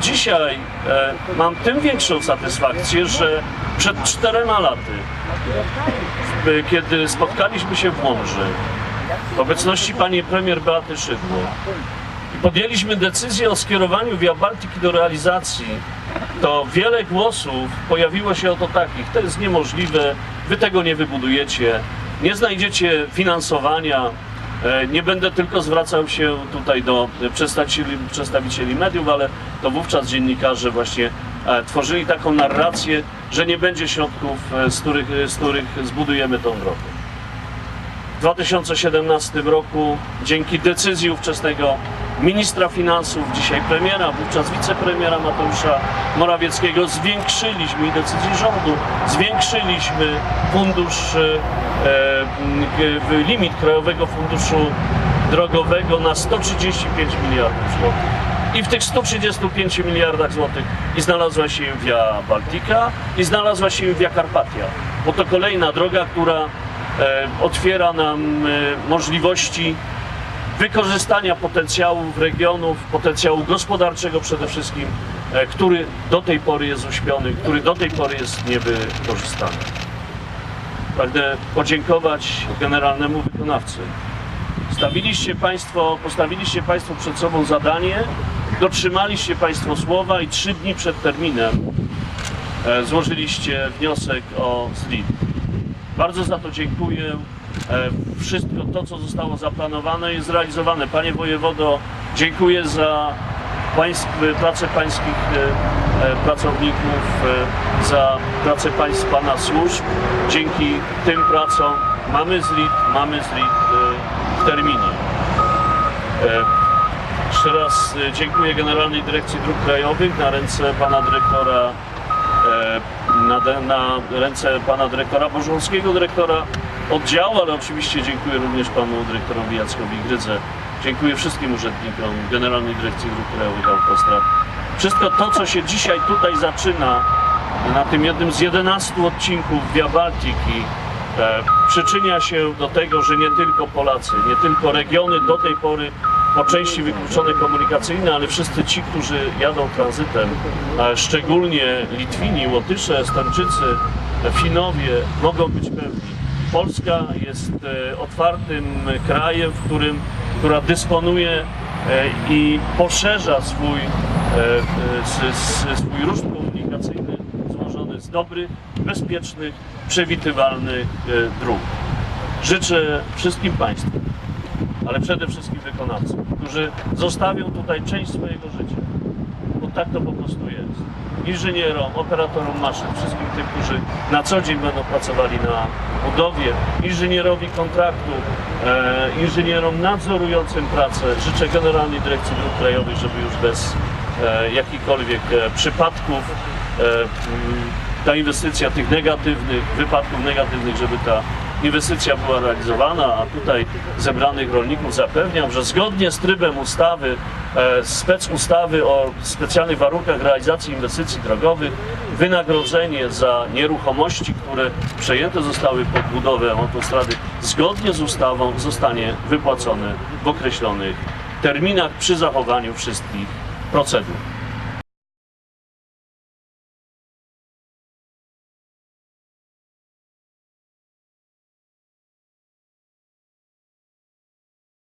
Dzisiaj e, mam tym większą satysfakcję, że przed czterema laty, e, kiedy spotkaliśmy się w Łomży, w obecności pani premier Beaty Szydło i podjęliśmy decyzję o skierowaniu Via Baltiki do realizacji, to wiele głosów pojawiło się oto takich, to jest niemożliwe, wy tego nie wybudujecie, nie znajdziecie finansowania, Nie będę tylko zwracał się tutaj do przedstawicieli, przedstawicieli mediów, ale to wówczas dziennikarze właśnie e, tworzyli taką narrację, że nie będzie środków, e, z których, z których zbudujemy tą drogę. W 2017 roku dzięki decyzji ówczesnego ministra finansów, dzisiaj premiera, wówczas wicepremiera Mateusza Morawieckiego zwiększyliśmy i decyzji rządu, zwiększyliśmy fundusz, e, e, limit Krajowego Funduszu Drogowego na 135 miliardów złotych. I w tych 135 miliardach złotych i znalazła się Via Baltica i znalazła się Via Carpatia, bo to kolejna droga, która e, otwiera nam e, możliwości wykorzystania potencjałów regionów, potencjału gospodarczego przede wszystkim, e, który do tej pory jest uśpiony, który do tej pory jest niewykorzystany. Pragnę podziękować generalnemu wykonawcy. Stawiliście Państwo, postawiliście Państwo przed sobą zadanie, dotrzymaliście Państwo słowa i trzy dni przed terminem e, złożyliście wniosek o zlip. Bardzo za to dziękuję. E, Wszystko to, co zostało zaplanowane jest zrealizowane. Panie wojewodo, dziękuję za pańsk, pracę pańskich e, e, pracowników, za pracę państw Pana służb. Dzięki tym pracom mamy zlip, mamy zlip e, w terminie. Jeszcze raz dziękuję Generalnej Dyrekcji Dróg Krajowych na ręce Pana Dyrektora na, na ręce pana dyrektora Bożąskiego, dyrektora oddziału, ale oczywiście dziękuję również panu dyrektorowi Jackowi Grydze. Dziękuję wszystkim urzędnikom Generalnej Dyrekcji Dróg Krajowych Autostrad. Wszystko to, co się dzisiaj tutaj zaczyna na tym jednym z 11 odcinków Via Baltiki, e, przyczynia się do tego, że nie tylko Polacy, nie tylko regiony do tej pory po części wykluczone komunikacyjne, ale wszyscy ci, którzy jadą tranzytem, szczególnie Litwini, Łotysze, Estończycy, Finowie, mogą być pewni. Polska jest e, otwartym krajem, w którym, która dysponuje e, i poszerza swój, e, swój rusz komunikacyjny złożony z dobrych, bezpiecznych, przewidywalnych dróg. Życzę wszystkim Państwu, ale przede wszystkim wykonawcom, którzy zostawią tutaj część swojego życia, tak to po prostu jest. Inżynierom, operatorom maszyn, wszystkim tym, którzy na co dzień będą pracowali na budowie, inżynierowi kontraktu, e, inżynierom nadzorującym pracę. Życzę Generalnej Dyrekcji Dróg Krajowych, żeby już bez e, jakichkolwiek e, przypadków e, ta inwestycja tych negatywnych, wypadków negatywnych, żeby ta inwestycja była realizowana, a tutaj zebranych rolników zapewniam, że zgodnie z trybem ustawy, e, spec ustawy o specjalnych warunkach realizacji inwestycji drogowych, wynagrodzenie za nieruchomości, które przejęte zostały pod budowę autostrady, zgodnie z ustawą zostanie wypłacone w określonych terminach przy zachowaniu wszystkich procedur.